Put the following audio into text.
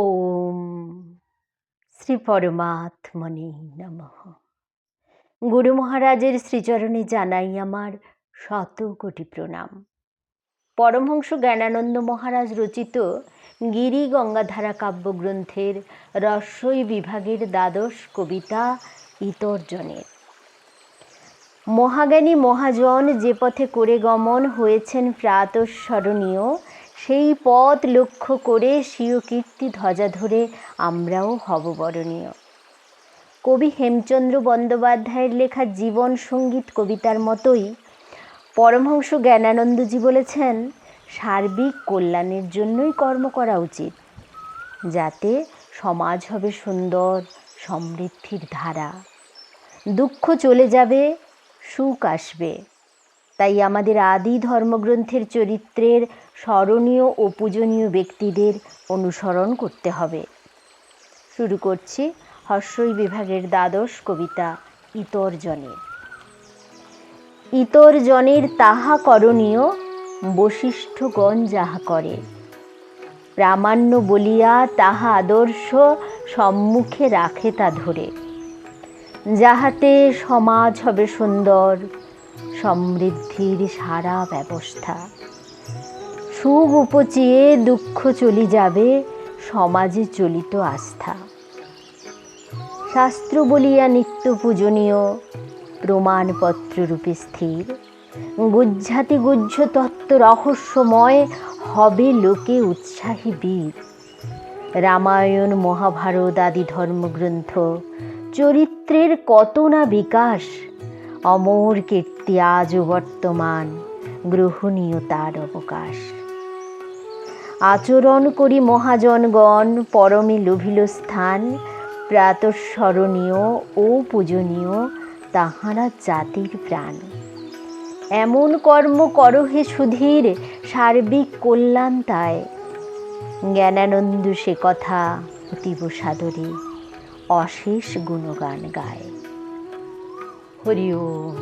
ওম শ্রী পরমাত্মনে নমঃ। গুরু মহারাজের শ্রীচরণে জানাই আমার শত কোটি প্রণাম। পরমহংস জ্ঞানানন্দ মহারাজ রচিত গিরি গঙ্গাধারা কাব্যগ্রন্থের রস্যই বিভাগের দ্বাদশ কবিতা ইতর্জনের। মহাজ্ঞানী মহাজন যে পথে করে গমন হয়েছেন প্রাতঃস্মরণীয় সেই পথ লক্ষ্য করে স্বীয় কীর্তি ধ্বজা ধরে আমরাও হব বরণীয় কবি হেমচন্দ্র বন্দ্যোপাধ্যায়ের লেখা জীবন সংগীত কবিতার মতোই পরমহংস জ্ঞানানন্দজি বলেছেন, সার্বিক কল্যাণের জন্যই কর্ম করা উচিত, যাতে সমাজ হবে সুন্দর, সমৃদ্ধির ধারা। দুঃখ চলে যাবে, সুখ আসবে। তাই আমাদের আদি ধর্মগ্রন্থের চরিত্রের স্মরণীয় ও পূজনীয় ব্যক্তিদের অনুসরণ করতে হবে। শুরু করছি হর্ষই বিভাগের দ্বাদশ কবিতা, ইতর জনের। ইতর জনের তাহা করণীয়, বশিষ্ঠগণ যাহা করে। প্রামাণ্য বলিয়া তাহা আদর্শ সম্মুখে রাখে তা ধরে। যাহাতে সমাজ হবে সুন্দর সমৃদ্ধির সারা ব্যবস্থা। সুখ উপচিয়ে দুঃখ চলি যাবে, সমাজে চলিত আস্থা। শাস্ত্র বলিয়া নিত্য পূজনীয়, প্রমাণপত্র রূপে স্থির। গুজ্জাতি গুজ্জ তত্ত্ব রহস্যময়, হবে লোকে উৎসাহী বীর। রামায়ণ, মহাভারত আদি ধর্মগ্রন্থ, চরিত্রের কত না বিকাশ অমর কীর্তি আজও বর্তমান, গ্রহণীয় তার অবকাশ। আচরণ করি মহাজনগণ, পরমে লোভিল স্থান, প্রাতঃস্মরণীয় ও পূজনীয় তাহারা জাতির প্রাণ। এমন কর্ম করহে সুধীর, সার্বিক কল্যাণ তায় জ্ঞানানন্দ সে কথা অতীব সাদরে অশেষ গুণগান গায়। ഹരി ഓം